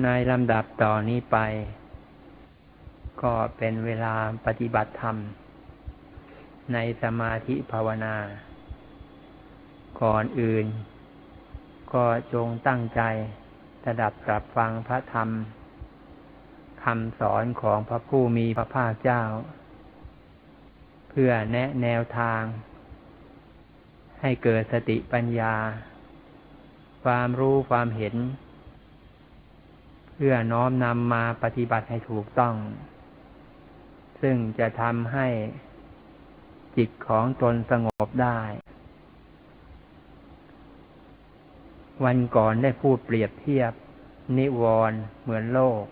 ในลำดับต่อนนี้ไป ก็เป็นเวลาปฏิบัติธรรม ในสมาธิภาวนา ก่อนอื่น ก็จงตั้งใจสดับตรับฟังพระธรรมคำสอนของพระผู้มีพระภาคเจ้า เพื่อแนะแนวทาง ให้เกิดสติปัญญา ความรู้ความเห็น พื่อน้อมนำมาปฏิบัติให้ถูกต้อง ซึ่งจะทำให้จิตของตนสงบได้ วันก่อนได้พูดเปรียบเทียบ นิวรณ์เหมือนโลก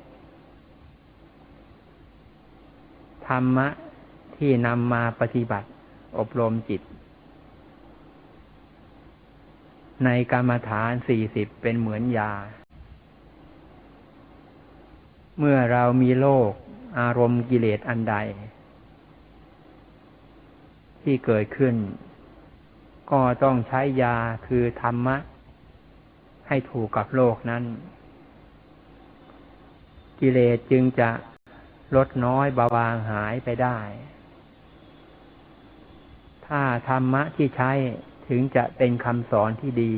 ธรรมะที่นำมาปฏิบัติ อบรมจิต ในกรรมฐานสี่สิบเป็นเหมือนยา เมื่อเรามีโลกอารมณ์กิเลสอันใด ที่เกิดขึ้น ก็ต้องใช้ยาคือธรรมะ ให้ถูกกับโลกนั้น กิเลสจึงจะลดน้อยเบาบางหายไปได้ ถ้าธรรมะที่ใช้ถึงจะเป็นคำสอนที่ดี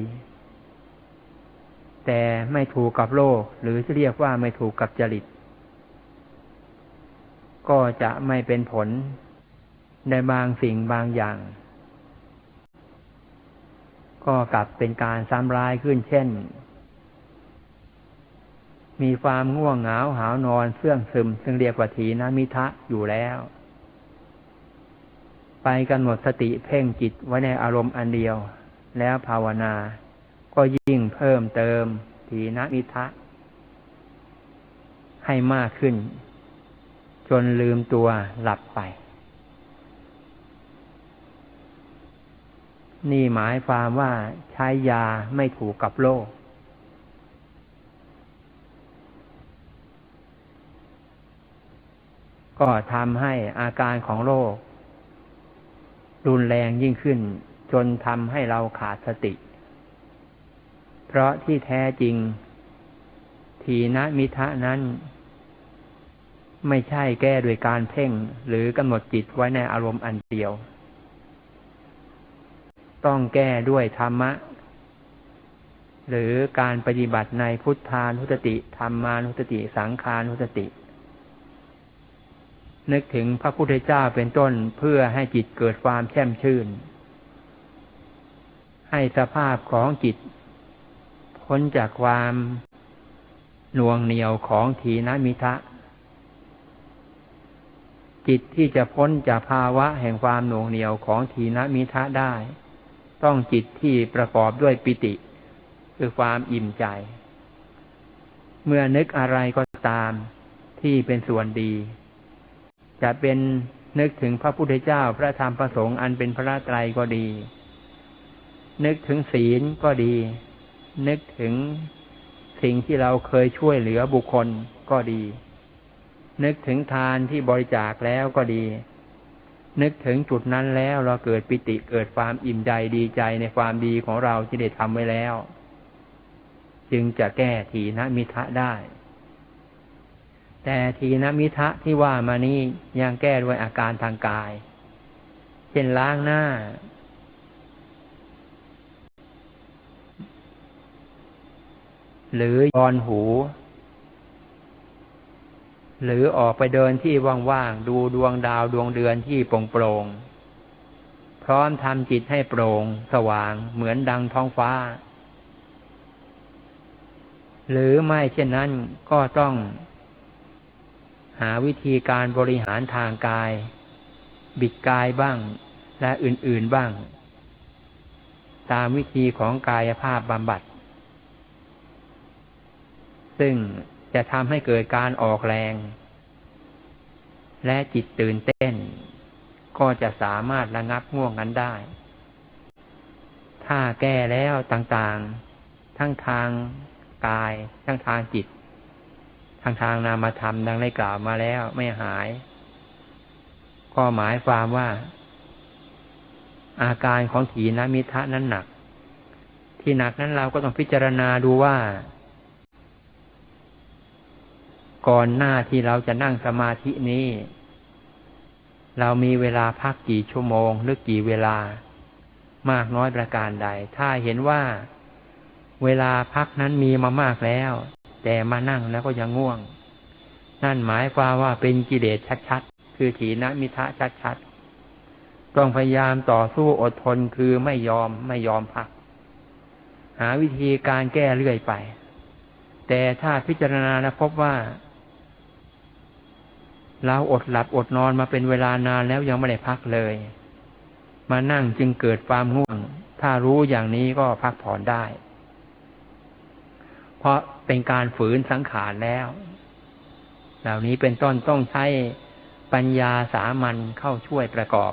แต่ไม่ถูกกับโลก หรือจะเรียกว่าไม่ถูกกับจริต ก็จะไม่เป็นผลในบางสิ่งบางอย่าง ก็กลับเป็นการซ้ำร้ายขึ้นเช่น มีความง่วงเหงาหาวนอนเสื่องซึม ซึ่งเรียกว่าทีนมิทะอยู่แล้ว ไปกำหนดสติเพ่งจิตไว้ในอารมณ์อันเดียว แล้วภาวนา ก็ยิ่งเพิ่มเติม ทีนมิทะ ให้มากขึ้น จนลืมตัวหลับไป นี่หมายความว่าใช้ยาไม่ถูกกับโลกก็ทำให้อาการของโรครุนแรงยิ่งขึ้น จนทำให้เราขาดสติ เพราะที่แท้จริง ทีนมิทะนั้น ไม่ใช่แก้โดยการเพ่งหรือกำหนดจิตไว้ในอารมณ์อันเดียว ต้องแก้ด้วยธรรมะ หรือการปฏิบัติในพุทธานุสติธรรมานุสติ สังขานุสติ นึกถึงพระพุทธเจ้าเป็นต้นเพื่อให้จิตเกิดความแช่มชื่น ให้สภาพของจิต พ้นจากความหน่วงเหนียวของทีนมิทะ จิตที่จะพ้นจากภาวะแห่งความหน่วงเหนียวของทีนมิทะได้ ต้องจิตที่ประกอบด้วยปิติ คือความอิ่มใจ เมื่อนึกอะไรก็ตามที่เป็นส่วนดี จะเป็นนึกถึงพระพุทธเจ้าพระธรรมพระสงฆ์อันเป็นพระไตรก็ดี นึกถึงศีลก็ดี นึกถึงสิ่งที่เราเคยช่วยเหลือบุคคลก็ดี นึกถึงทานที่บริจาคแล้วก็ดี นึกถึงจุดนั้นแล้วเราเกิดปิติเกิดความอิ่มใจดีใจในความดีของเราที่ได้ทำไว้แล้ว จึงจะแก้ทีนมิทะได้ แต่ทีนมิทะที่ว่ามานี้ยังแก้ด้วยอาการทางกาย เช่นล้างหน้าหรือยอนหู หรือออกไปเดินที่ว่างๆ ดูดวงดาวดวงเดือนที่โปร่งๆพร้อมทำจิตให้โปร่ง สว่างเหมือนดังท้องฟ้า หรือไม่เช่นนั้นก็ต้องหาวิธีการบริหารทางกาย บิดกายบ้างและอื่นๆบ้าง ตามวิธีของกายภาพบำบัด ซึ่ง จะทำให้เกิดการออกแรง และจิตตื่นเต้น ก็จะสามารถระงับง่วงนั้นได้ ถ้าแก้แล้วต่างๆ ทั้งทางกาย ทั้งทางจิต ทางทางนามธรรมดังได้กล่าวมาแล้วไม่หาย ก็หมายความว่า อาการของถีนมิทะนั้นหนัก ที่หนักนั้นเราก็ต้องพิจารณาดูว่า ก่อนหน้าที่เราจะนั่งสมาธินี้ เรามีเวลาพักกี่ชั่วโมง หรือกี่เวลามากน้อยประการใด ถ้าเห็นว่าเวลาพักนั้นมีมามากแล้ว แต่มานั่งแล้วก็ยังง่วง นั่นหมายความว่าเป็นกิเลสชัดๆ คือถีนมิทะชัดๆ ต้องพยายามต่อสู้อดทนคือไม่ยอมไม่ยอมพัก หาวิธีการแก้เรื่อยไป แต่ถ้าพิจารณานะพบว่า เราอดหลับอดนอนมาเป็นเวลานานแล้วยังไม่ได้พักเลย มานั่งจึงเกิดความง่วง ถ้ารู้อย่างนี้ก็พักผ่อนได้ เพราะเป็นการฝืนสังขารแล้ว เหล่านี้เป็นต้นต้องใช้ปัญญาสามัญเข้าช่วยประกอบ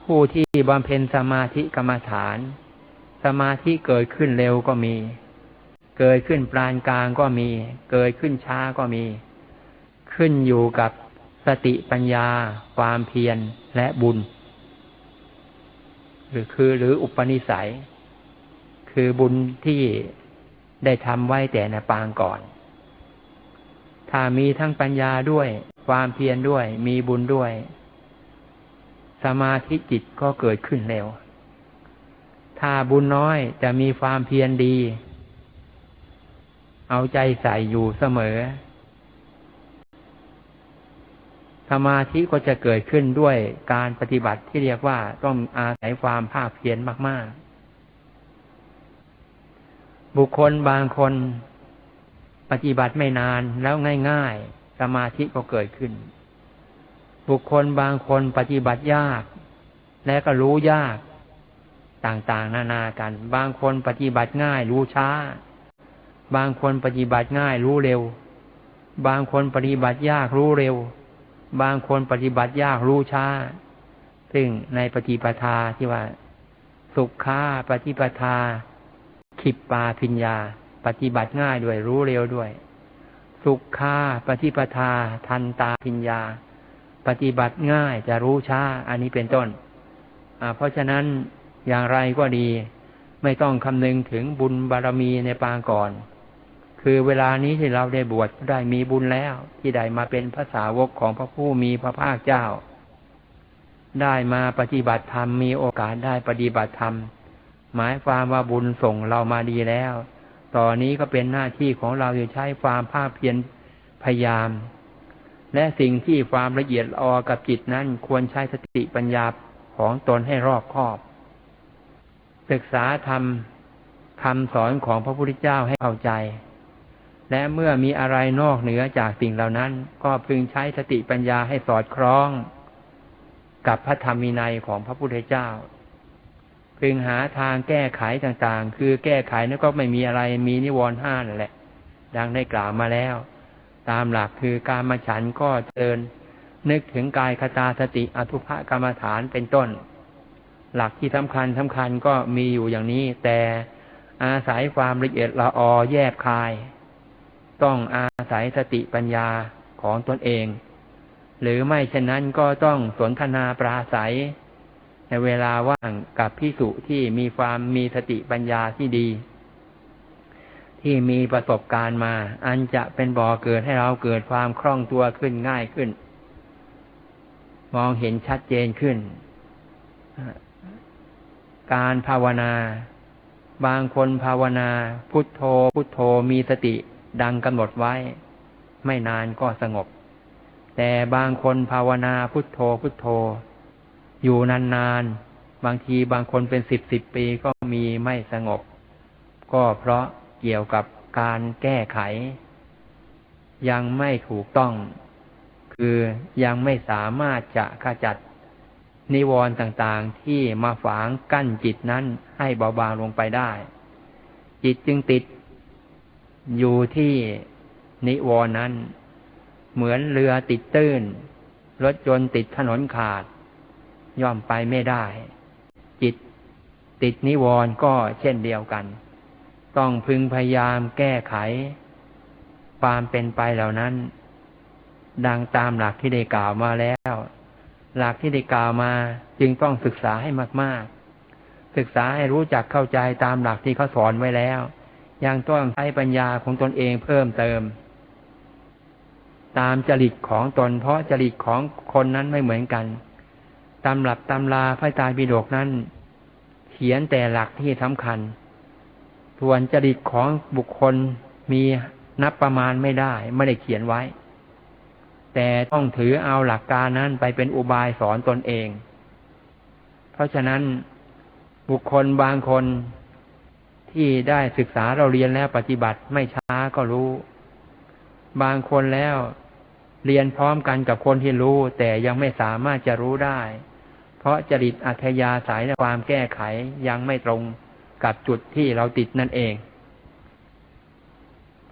ผู้ที่บำเพ็ญสมาธิกรรมฐาน สมาธิเกิดขึ้นเร็วก็มี เกิดขึ้นปานกลางก็มี เกิดขึ้นช้าก็มี ขึ้นอยู่กับสติปัญญา ความเพียรและบุญ หรือคือหรืออุปนิสัย คือบุญที่ได้ทำไว้แต่ในปางก่อน ถ้ามีทั้งปัญญาด้วย ความเพียรด้วย มีบุญด้วย สมาธิจิตก็เกิดขึ้นเร็ว ถ้าบุญน้อยจะมีความเพียรดี เอาใจใส่อยู่เสมอ สมาธิก็จะเกิดขึ้นด้วยการปฏิบัติที่เรียกว่าต้องอาศัยความภาคเพียรมาก ๆ บุคคลบางคนปฏิบัติไม่นานแล้วง่ายๆ สมาธิก็เกิดขึ้น บุคคลบางคนปฏิบัติยาก และก็รู้ยากต่างๆ นานากัน บางคนปฏิบัติง่ายรู้ช้า บางคนปฏิบัติง่ายรู้เร็ว บางคนปฏิบัติยากรู้เร็ว บางคนปฏิบัติยากรู้ช้า ซึ่งในปฏิปทาที่ว่า สุขาปฏิปทา ขิปปาพิญญา ปฏิบัติง่ายด้วยรู้เร็วด้วย สุขาปฏิปทา ทันตาพิญญา ปฏิบัติง่ายจะรู้ช้า อันนี้เป็นต้นเพราะฉะนั้นอย่างไรก็ดี ไม่ต้องคำนึงถึงบุญบารรมีในปางก่อน คือเวลานี้ที่เราได้บวชได้มีบุญแล้ว ที่ได้มาเป็นภาษาวกของพระผู้มีพระภาคเจ้า ได้มาปฏิบัติธรรมมีโอกาสได้ปฏิบัติธรรม หมายความว่าบุญส่งเรามาดีแล้วตอนนี้ก็เป็นหน้าที่ของเราจะใช้ความภาคเพียรพยายาม และสิ่งที่ความละเอียดออกับจิตนั้นควรใช้สติปัญญาของตนให้รอบคอบ ศึกษาธรรมคำสอนของพระพุทธเจ้าให้เข้าใจ และเมื่อมีอะไรนอกเหนือจากสิ่งเหล่านั้น ก็พึงใช้สติปัญญาให้สอดคล้อง กับพระธรรมวินัยของพระพุทธเจ้า พึงหาทางแก้ไขต่างๆ คือแก้ไขนั้นก็ไม่มีอะไรมีนิวรณ์ห้านั่นแหละ ดังได้กล่าวมาแล้ว ตามหลักคือการมาฉันก็เดินนึกถึงกายคตาสติอทุภกรรมฐานเป็นต้น หลักที่สำคัญสำคัญก็มีอยู่อย่างนี้ แต่อาศัยความละเอียดละออแยบคาย ต้องอาศัยสติปัญญาของตนเอง หรือไม่เช่นนั้นก็ต้องสนทนาปราศัย ในเวลาว่างกับพิสุที่มีความมีสติปัญญาที่ดี ที่มีประสบการณ์มา อันจะเป็นบ่อเกิดให้เราเกิดความคล่องตัวขึ้นง่ายขึ้น มองเห็นชัดเจนขึ้น การภาวนา บางคนภาวนา พุทโธ พุทโธมีสติ ดังกำหนดไว้ ไม่นานก็สงบ แต่บางคนภาวนาพุทโธพุทโธ อยู่นานๆ บางทีบางคนเป็นสิบสิบปีก็มีไม่สงบ ก็เพราะเกี่ยวกับการแก้ไข ยังไม่ถูกต้อง คือยังไม่สามารถจะขจัด นิวรณ์ต่างๆที่มาฝางกั้นจิตนั้นให้เบาบางลงไปได้ จิตจึงติด อยู่ที่นิวรนั้น เหมือนเรือติดตื้น รถยนต์ติดถนนขาด ย่อมไปไม่ได้ จิตติดนิวรณ์ก็เช่นเดียวกัน ต้องพึงพยายามแก้ไข ความเป็นไปเหล่านั้น ดังตามหลักที่ได้กล่าวมาแล้ว หลักที่ได้กล่าวมาจึงต้องศึกษาให้มาก ๆ ศึกษาให้รู้จักเข้าใจตามหลักที่เขาสอนไว้แล้ว ยังต้องใช้ปัญญาของตนเองเพิ่มเติม ตามจริตของตน เพราะจริตของคนนั้นไม่เหมือนกันตำรับตำราพระตาบิดกนั้นเขียนแต่หลักที่สำคัญ ส่วนจริตของบุคคลมีนับประมาณไม่ได้ไม่ได้เขียนไว้ แต่ต้องถือเอาหลักการนั้นไปเป็นอุบายสอนตนเอง เพราะฉะนั้นบุคคลบางคน ที่ได้ศึกษาเราเรียนแล้วปฏิบัติไม่ช้าก็รู้ บางคนแล้วเรียนพร้อมกันกับคนที่รู้ แต่ยังไม่สามารถจะรู้ได้ เพราะจริตอัธยาศัยและความแก้ไขยังไม่ตรงกับจุดที่เราติดนั่นเอง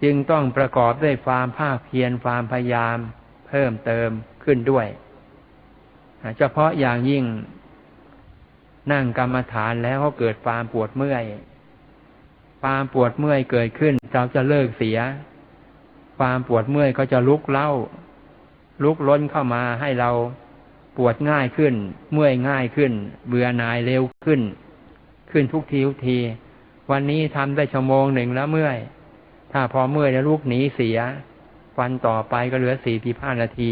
จึงต้องประกอบด้วยความภาคเพียรความพยายาม เพิ่มเติมขึ้นด้วยเฉพาะอย่างยิ่ง นั่งกรรมฐานแล้วเขาเกิดความปวดเมื่อย ความปวดเมื่อยเกิดขึ้น เราจะเลิกเสีย ความปวดเมื่อยก็จะลุกเล่า ลุกล้นเข้ามาให้เราปวดง่ายขึ้น เมื่อยง่ายขึ้น เบื่อหน่ายเร็วขึ้น ขึ้นทุกทีทุกที วันนี้ทำได้ชั่วโมงหนึ่งแล้วเมื่อย ถ้าพอเมื่อยแล้วลุกหนีเสีย วันต่อไปก็เหลือสี่สิบห้านาที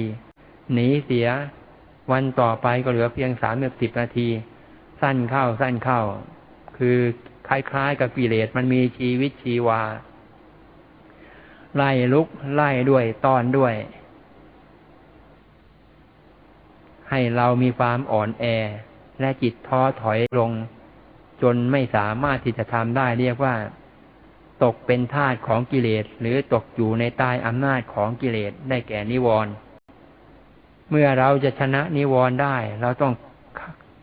หนีเสีย วันต่อไปก็เหลือเพียงสามสิบนาที สั้นเข้าสั้นเข้า คือ คล้ายๆ กับกิเลสมันมีชีวิตชีวา ไล่ลุก ไล่ด้วยตอนด้วย ให้เรามีความอ่อนแอ และจิตท้อถอยลง จนไม่สามารถที่จะทำได้เรียกว่า ตกเป็นทาสของกิเลส หรือตกอยู่ในใต้อำนาจของกิเลสได้แก่นิวรณ์เมื่อเราจะชนะนิวรณ์ได้ เราต้อง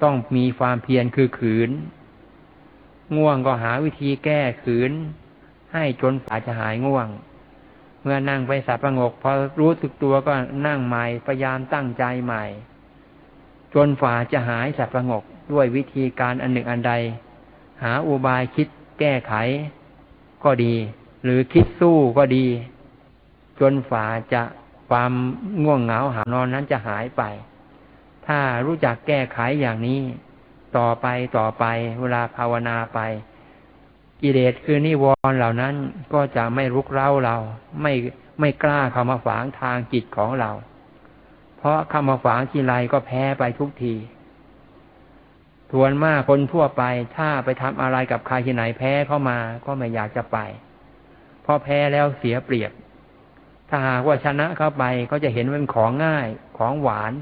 ต้องมีความเพียรคือขืน ง่วงก็หาวิธีแก้ขืน ให้จนฝ่าจะหายง่วง เมื่อนั่งไปสับประงก พอรู้สึกตัวก็นั่งใหม่พยายามตั้งใจใหม่ จนฝ่าจะหายสับประงกด้วยวิธีการอันหนึ่งอันใด หาอุบายคิดแก้ไข ก็ดี หรือคิดสู้ก็ดี จนฝ่าจะความง่วงเหงาหานอนนั้นจะหายไป ถ้ารู้จักแก้ไขอย่างนี้ ต่อไปต่อไป เวลาภาวนาไป กิเลสคือนิวรณ์เหล่านั้นก็จะไม่รุกเร้าเรา ไม่ไม่กล้าเข้ามาฝังทางจิตของเรา เพราะเข้ามาฝังทีไรก็แพ้ไปทุกทีทวนมากคนทั่วไป ถ้าไปทำอะไรกับใครที่ไหนแพ้เข้ามาก็ไม่อยากจะไป เพราะแพ้แล้วเสียเปรียบ ถ้าหากว่าชนะเข้าไปก็จะเห็นเป็นของง่ายของหวาน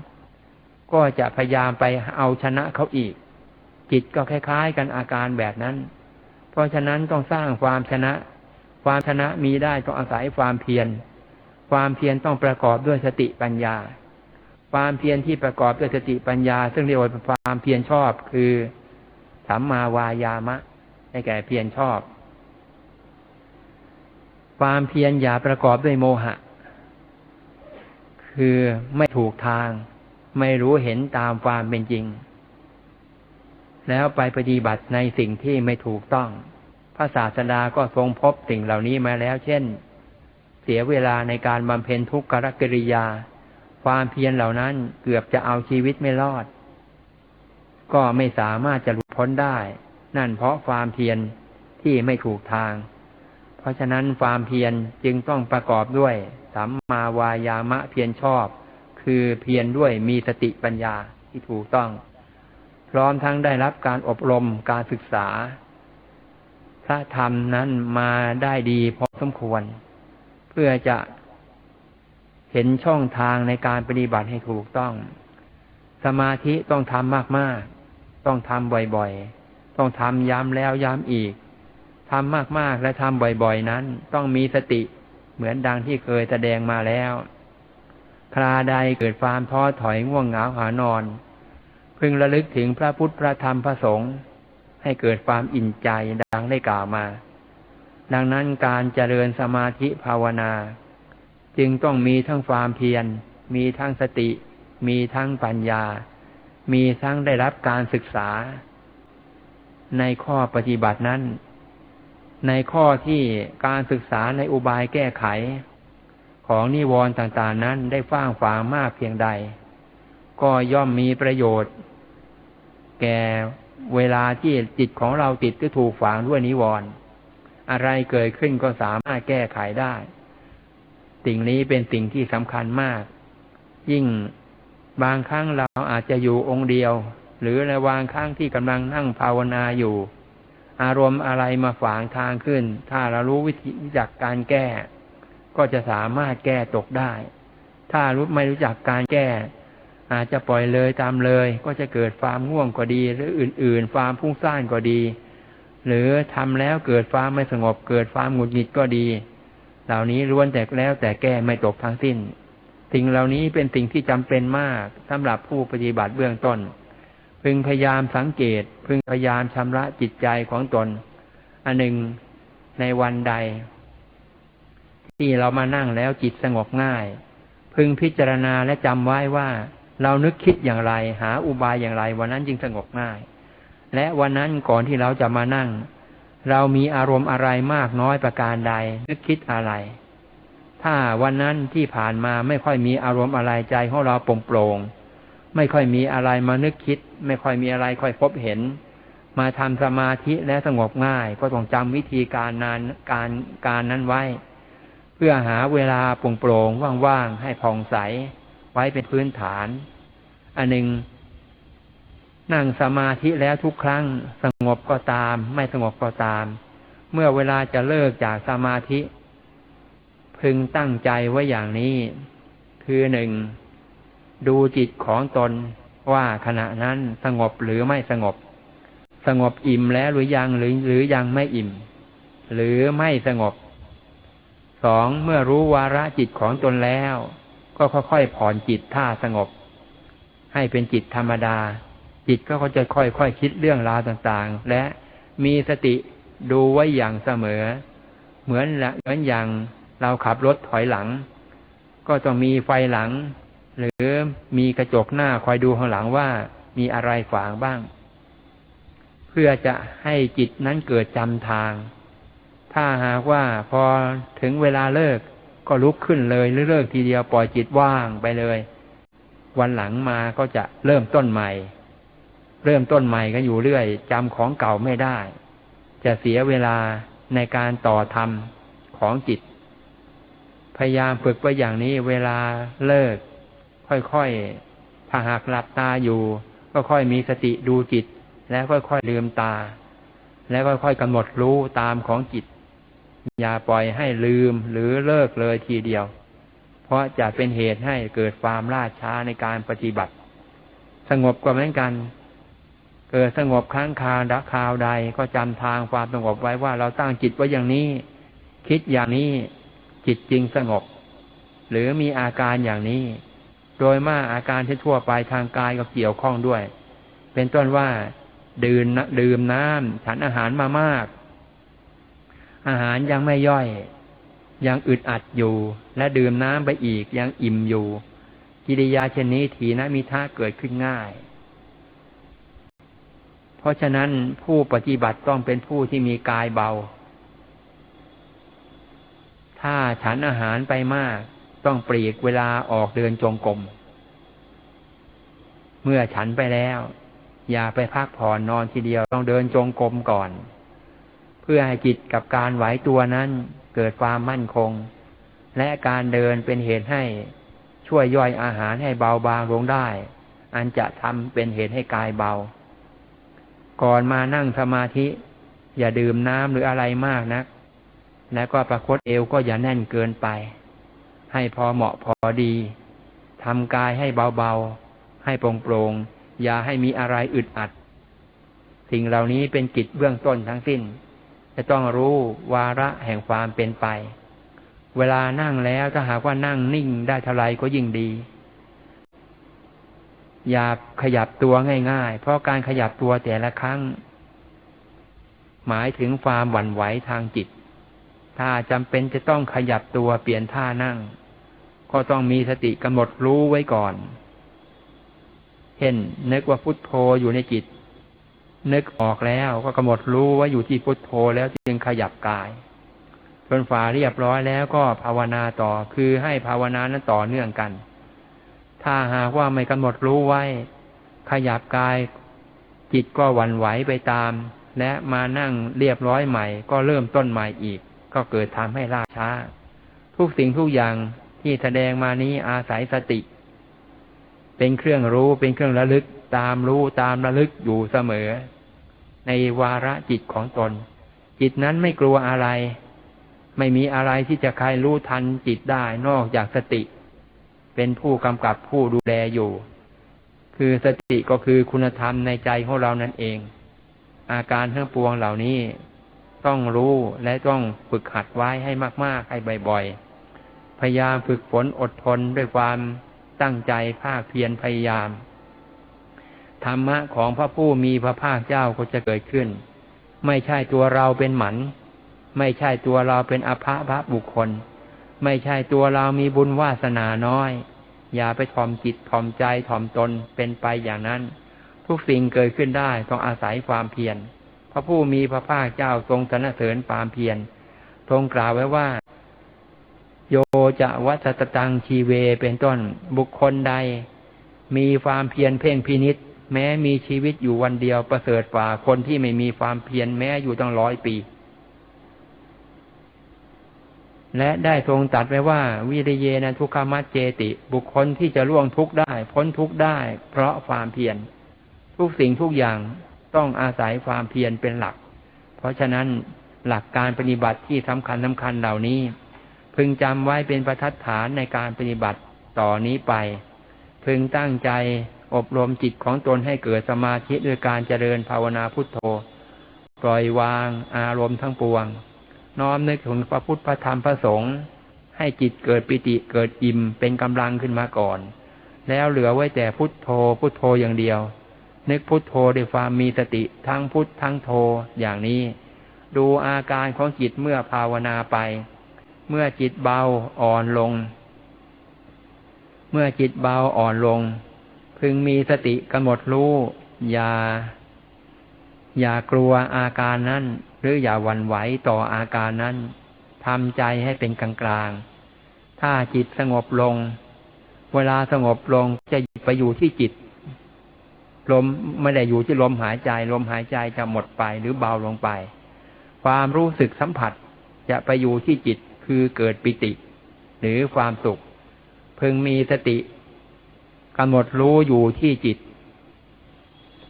ก็จะพยายามไปเอาชนะเขาอีก จิตก็คล้าย ๆ กันอาการแบบนั้น เพราะฉะนั้นต้องสร้างความชนะ ความชนะมีได้ต้องอาศัยความเพียร ความเพียรต้องประกอบด้วยสติปัญญา ความเพียรที่ประกอบด้วยสติปัญญา ซึ่งเรียกว่าความเพียรชอบคือสัมมาวายามะในแก่เพียรชอบ ความเพียรอย่าประกอบด้วยโมหะ คือไม่ถูกทาง ไม่รู้เห็นตามความเป็นจริง แล้วไปปฏิบัติในสิ่งที่ไม่ถูกต้อง พระศาสดาก็ทรงพบสิ่งเหล่านี้มาแล้ว เช่น เสียเวลาในการบำเพ็ญทุกขกิริยา ความเพียรเหล่านั้นเกือบจะเอาชีวิตไม่รอด ก็ไม่สามารถจะหลุดพ้นได้ นั่นเพราะความเพียรที่ไม่ถูกทาง เพราะฉะนั้นความเพียรจึงต้องประกอบด้วยสัมมาวายามะเพียรชอบ คือเพียรด้วยมีสติปัญญาที่ถูกต้อง พร้อมทั้งได้รับการอบรมการศึกษา พระธรรมนั้นมาได้ดีพอสมควร เพื่อจะเห็นช่องทางในการปฏิบัติให้ถูกต้อง สมาธิต้องทำมาก ๆ ต้องทำบ่อยๆ ต้องทำย้ำแล้วย้ำอีกทำมากๆ และทำบ่อยๆ นั้น ต้องมีสติเหมือนดังที่เคยแสดงมาแล้ว คราใดเกิดความท้อถอยง่วงเหงาหานอน พึงระลึกถึงพระพุทธพระธรรมพระสงฆ์ให้เกิดความอิ่มใจดังได้กล่าวมา ดังนั้นการเจริญสมาธิภาวนา จึงต้องมีทั้งความเพียร มีทั้งสติ มีทั้งปัญญา มีทั้งได้รับการศึกษา ในข้อปฏิบัตินั้น ในข้อที่การศึกษาในอุบายแก้ไข ของนิวรณ์ต่างๆนั้นได้ฟ้างฝางมากเพียงใด ก็ย่อมมีประโยชน์ แก่เวลาที่จิตของเราติดก็ถูกฝังด้วยนิวรณ์อะไรเกิดขึ้นก็สามารถแก้ไขได้ สิ่งนี้เป็นสิ่งที่สำคัญมาก ยิ่งบางครั้งเราอาจจะอยู่องค์เดียว หรือในบางครั้งที่กำลังนั่งภาวนาอยู่ อารมณ์อะไรมาฝางทางขึ้น ถ้าเรารู้วิธีจากการแก้ ก็จะสามารถแก้ตกได้ ถ้ารู้ไม่รู้จักการแก้ อาจจะปล่อยเลยตามเลย ก็จะเกิดความง่วงก็ดี หรืออื่น ๆ ความพุ่งสร้างก็ดี หรือทำแล้วเกิดความไม่สงบ เกิดความหงุดหงิดก็ดี เหล่านี้ล้วนแต่แล้วแต่แก้ไม่ตกทั้งสิ้น สิ่งเหล่านี้เป็นสิ่งที่จำเป็นมากสำหรับผู้ปฏิบัติเบื้องต้น พึงพยายามสังเกต พึงพยายามชำระจิตใจของตน อันหนึ่งในวันใด ที่เรามานั่งแล้วจิตสงบง่าย พึงพิจารณาและจำไว้ว่า เรานึกคิดอย่างไร หาอุบายอย่างไร วันนั้นจึงสงบง่าย และวันนั้นก่อนที่เราจะมานั่ง เรามีอารมณ์อะไรมากน้อยประการใด นึกคิดอะไร ถ้าวันนั้นที่ผ่านมาไม่ค่อยมีอารมณ์อะไรใจของเราโปร่งโปร่งไม่ค่อยมีอะไรมานึกคิด ไม่ค่อยมีอะไรค่อยพบเห็น มาทำสมาธิและสงบง่าย ก็ต้องจำวิธีการนานการการนั้นไว้ เพื่อหาเวลาโปร่งโปร่งว่างๆให้ผ่องใส ไว้เป็นพื้นฐาน อันหนึ่งนั่งสมาธิแล้วทุกครั้งสงบก็ตาม ไม่สงบก็ตาม เมื่อเวลาจะเลิกจากสมาธิ พึงตั้งใจไว้อย่างนี้ คือหนึ่งดูจิตของตนว่าขณะนั้นสงบหรือไม่สงบ สงบอิ่มแล้วหรือยังหรือหรือยังไม่อิ่ม หรือไม่สงบสองเมื่อรู้วาระจิตของตนแล้ว ก็ค่อยๆผ่อนจิตท่าสงบ ให้เป็นจิตธรรมดา จิตก็จะค่อยๆคคิดเรื่องราวต่างๆ และมีสติดูไว้อย่างเสมอ เหมือนเหมือนอย่างเราขับรถถอยหลัง ก็ต้องมีไฟหลัง หรือมีกระจกหน้าคอยดูข้างหลังว่ามีอะไรขวางบ้าง เพื่อจะให้จิตนั้นเกิดจำทาง ถ้าหากว่าพอถึงเวลาเลิก ก็ลุกขึ้นเลยหรือเลิกทีเดียวปล่อยจิตว่างไปเลย วันหลังมาก็จะเริ่มต้นใหม่ เริ่มต้นใหม่กันอยู่เรื่อยจำของเก่าไม่ได้ จะเสียเวลาในการต่อธรรมของจิต พยายามฝึกไว้อย่างนี้เวลาเลิก ค่อยๆถ้าหากหลับตาอยู่ ก็ค่อยมีสติดูจิต แล้วค่อยๆลืมตา แล้วค่อยๆกำหนดรู้ตามของจิต อย่าปล่อยให้ลืมหรือเลิกเลยทีเดียว เพราะจะเป็นเหตุให้เกิดความล่าช้าในการปฏิบัติ สงบก็เหมือนกัน เกิดสงบครั้งคาวดักคาวใดก็จำทางความสงบไว้ว่าเราตั้งจิตไว้อย่างนี้ คิดอย่างนี้จิตจริงสงบ หรือมีอาการอย่างนี้ โดยมากอาการที่ทั่วไปทางกายก็เกี่ยวข้องด้วย เป็นต้นว่า ดื่มดื่มน้ำฉันอาหารมามาก อาหารยังไม่ย่อย ยังอึดอัดอยู่ และดื่มน้ำไปอีกยังอิ่มอยู่ กิริยาเช่นนี้ถีนมิท่าเกิดขึ้นง่าย เพราะฉะนั้นผู้ปฏิบัติต้องเป็นผู้ที่มีกายเบา ถ้าฉันอาหารไปมาก ต้องปลีกเวลาออกเดินจงกรมเมื่อฉันไปแล้ว อย่าไปพักผ่อนนอนทีเดียวต้องเดินจงกรมก่อน พื่อให้จิตกับการไหวตัวนั้นเกิดความมั่นคง และการเดินเป็นเหตุให้ช่วยย่อยอาหารให้เบาบางลงได้ อันจะทำเป็นเหตุให้กายเบา ก่อนมานั่งสมาธิ อย่าดื่มน้ำหรืออะไรมากนะัก แล้วก็ประคตเอวก็อย่าแน่นเกินไป ให้พอเหมาะพอดีทำกายให้เบาๆ ให้โปร่งๆอย่าให้มีอะไรอึดอัด สิ่งเหล่านี้เป็นกิจเบื้องต้นทั้งสิ้น จะต้องรู้วาระแห่งความเป็นไป เวลานั่งแล้วถ้าหากว่านั่งนิ่งได้เท่าไรก็ยิ่งดี อย่าขยับตัวง่ายๆ เพราะการขยับตัวแต่ละครั้ง หมายถึงความหวั่นไหวทางจิต ถ้าจำเป็นจะต้องขยับตัวเปลี่ยนท่านั่ง ก็ต้องมีสติกำหนดรู้ไว้ก่อน เห็นนึกว่าพุทโธอยู่ในจิต นึกออกแล้วก็กำหนดรู้ว่าอยู่ที่พุทโธแล้วจึงขยับกายจนฝ่าเรียบร้อยแล้วก็ภาวนาต่อคือให้ภาวนานั้นต่อเนื่องกัน ถ้าหากว่าไม่กำหนดรู้ไว้ ขยับกาย จิตก็หวั่นไหวไปตาม และมานั่งเรียบร้อยใหม่ ก็เริ่มต้นใหม่อีก ก็เกิดทำให้ล่าช้าททุกสิ่งทุกอย่างที่แสดงมานี้อาศัยสติ เป็นเครื่องรู้เป็นเครื่องระลึก ตามรู้ตามระลึกอยู่เสมอ ในวาระจิตของตน จิตนั้นไม่กลัวอะไร ไม่มีอะไรที่จะใครรู้ทันจิตได้นอกจากสติ เป็นผู้กำกับผู้ดูแลอยู่ คือสติก็คือคุณธรรมในใจของเรานั่นเอง อาการทั้งปวงเหล่านี้ต้องรู้และต้องฝึกหัดไว้ให้มาก ๆ ให้บ่อย ๆ พยายามฝึกฝนอดทนด้วยความตั้งใจภาคเพียรพยายาม ธรรมะของพระผู้มีพระภาคเจ้าก็จะเกิดขึ้น ไม่ใช่ตัวเราเป็นหมัน ไม่ใช่ตัวเราเป็นอภะพระบุคคล ไม่ใช่ตัวเรามีบุญวาสนาน้อย อย่าไปถ่อมจิตถ่อมใจถ่อมตนเป็นไปอย่างนั้น ทุกสิ่งเกิดขึ้นได้ต้องอาศัยความเพียรพระผู้มีพระภาคเจ้าทรงสรรเสริญปามเพียรทรงกล่าวไว้ว่า โยจะวัชตตังชีเวเป็นต้นบุคคลใด มีความเพียรเพ่งพินิษ แม้มีชีวิตอยู่วันเดียวประเสริฐกว่าคนที่ไม่มีความเพียรแม้อยู่ตั้งร้อยปี และได้ทรงตัดไว้ว่า วิริเยนะทุกขมัจเจติ บุคคลที่จะล่วงทุกข์ได้ พ้นทุกข์ได้ เพราะความเพียรทุกสิ่งทุกอย่างต้องอาศัยความเพียรเป็นหลัก เพราะฉะนั้นหลักการปฏิบัติที่สำคัญสำคัญเหล่านี้ พึงจำไว้เป็นประทัดฐานในการปฏิบัติต่อนนี้ไป พึงตั้งใจ อบรมจิตของตนให้เกิดสมาธิด้วยการเจริญภาวนาพุทโธ ปล่อยวางอารมณ์ทั้งปวง น้อมนึกถึงพระพุทธพระธรรมพระสงฆ์ให้จิตเกิดปิติเกิดอิ่มเป็นกำลังขึ้นมาก่อน แล้วเหลือไว้แต่พุทโธพุทโธอย่างเดียว นึกพุทโธด้วยความมีสติทั้งพุททั้งโธอย่างนี้ ดูอาการของจิตเมื่อภาวนาไป เมื่อจิตเบาอ่อนลง เมื่อจิตเบาอ่อนลง พึงมีสติกำหนดรู้อย่า อย่ากลัวอาการนั้น หรืออย่าหวั่นไหวต่ออาการนั้นทำใจให้เป็นกลางกลางถ้าจิตสงบลง เวลาสงบลงจะไปอยู่ที่จิต ลมไม่ได้อยู่ที่ลมหายใจ ลมหายใจจะหมดไปหรือเบาลงไป ความรู้สึกสัมผัสจะไปอยู่ที่จิตคือเกิดปิติ หรือความสุข พึงมีสติ กำหนดรู้อยู่ที่จิต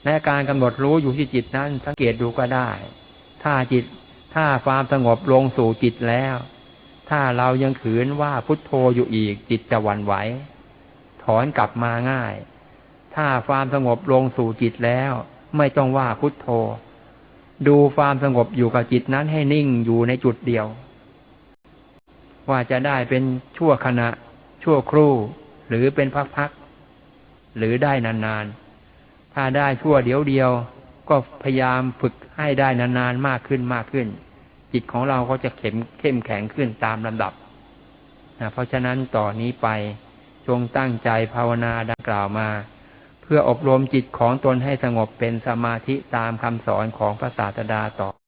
และการกำหนดรู้อยู่ที่จิตนั้น สังเกตดูก็ได้ ถ้าจิต ถ้าความสงบลงสู่จิตแล้ว ถ้าเรายังขืนว่าพุทโธอยู่อีก จิตจะหวั่นไหว ถอนกลับมาง่าย ถ้าความสงบลงสู่จิตแล้ว ไม่ต้องว่าพุทโธ ดูความสงบอยู่กับจิตนั้นให้นิ่งอยู่ในจุดเดียว ว่าจะได้เป็นชั่วขณะ ชั่วครู่ หรือเป็นพัก หรือได้นานๆ ถ้าได้ชั่วเดียวเดียว ก็พยายามฝึกให้ได้นานๆมากขึ้นมากขึ้น จิตของเราก็จะเข้มเข้มแข็งขึ้นตามลำดับนะเพราะฉะนั้นต่อนนี้ไปจงตั้งใจภาวนาดังกล่าวมา เพื่ออบรมจิตของตนให้สงบเป็นสมาธิตามคำสอนของพระศาสดาต่อ